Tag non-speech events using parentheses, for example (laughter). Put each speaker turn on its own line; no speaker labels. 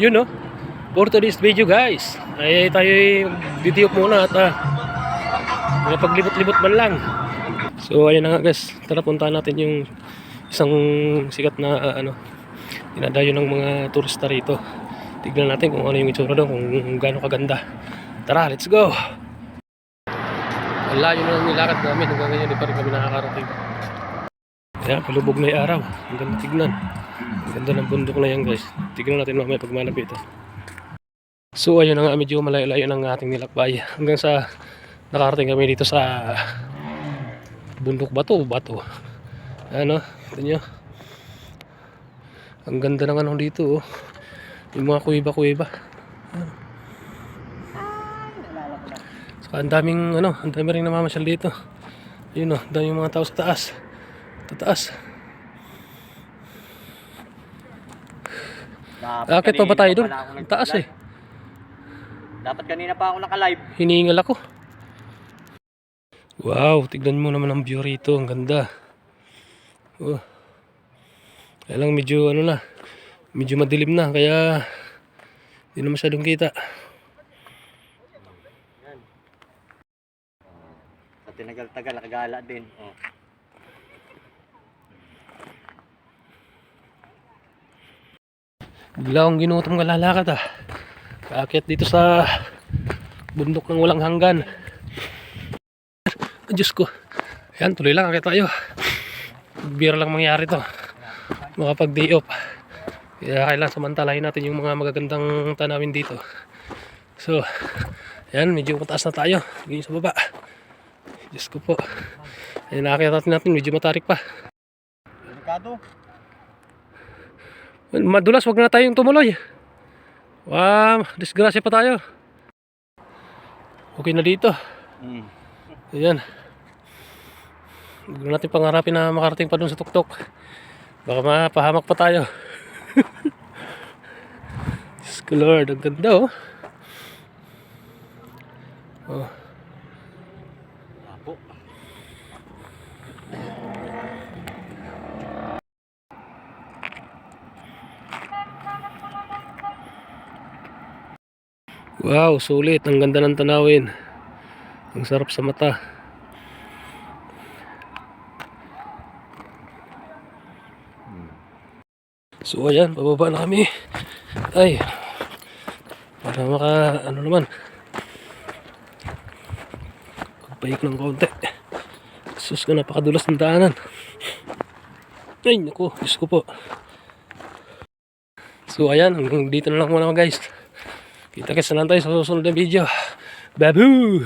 Yun no. For today's video guys. Ay tayo video muna at ah, paglibot-libot man lang. So ayun na nga guys. Tara puntahan natin yung isang sikat na ah, ano dinadayo ng mga turista rito. Tignan natin kung ano yung itsura doon, kung gaano kaganda. Tara, let's go! Ang layo na nilakad namin hanggang ngayon, di pa rin kami nakakarating. Ayan, palubog na yung araw. Ang ganda tignan. Ang ganda ng bundok na yan guys. Tignan natin mamaya pag malapit. ah. So ayun na nga, medyo malayo-layo ng ating nilakbay. Hanggang sa nakarating kami dito sa bundok bato, bato. Ano, ito nyo. Ang ganda ng ano dito oh. Yung mga kuiba-kuiba. Saka ang daming ano, ang dami rin namamasyal dito. Yun oh, daming mga tao sa taas. Tataas. Akit pa ba tayo Ang taas eh.
Dapat kanina pa ako naka-live.
Hiningal ako. Wow, tignan mo naman ang view rito. Ang ganda. Oh. Kaya lang medyo ano na. Medyo madilim na. Kaya hindi na masyadong kita.
Sa tinagal-tagal, nakagala din. Oh.
Bigla akong ginutom ng lalakad ah. Kaakyat dito sa bundok ng walang hanggan. Ah, Diyos ko. Ayan, tuloy lang. Akit tayo. Bira lang mangyari to. Makapag day off. Kaya kailangan samantalahin natin yung mga magagandang tanawin dito. So, ayan, medyo mataas na tayo. Yung sa baba. Diyos ko po. Ayan, nakakita natin. Medyo matarik pa.
Delikado.
Madulas, wag na tayong tumuloy. Wow, disgrasya pa tayo. Okay na dito.
Mm.
Ayan. Huwag na natin pangarapin na makarating pa dun sa tuktok. Baka mapahamak pa tayo. (laughs) Diyos ko Lord, ang ganda oh. Oh,
Apo.
Wow, sulit. Ang ganda ng tanawin. Ang sarap sa mata. So ayan, pababa na kami. Ay. Para maka ano naman. Pagpahik ng konti. Sus ko napakadulas ng daanan. Ay naku, Diyos ko po. So ayan, hanggang dito na lang muna guys. Kita na lang tayo sa susunod na video. Babu!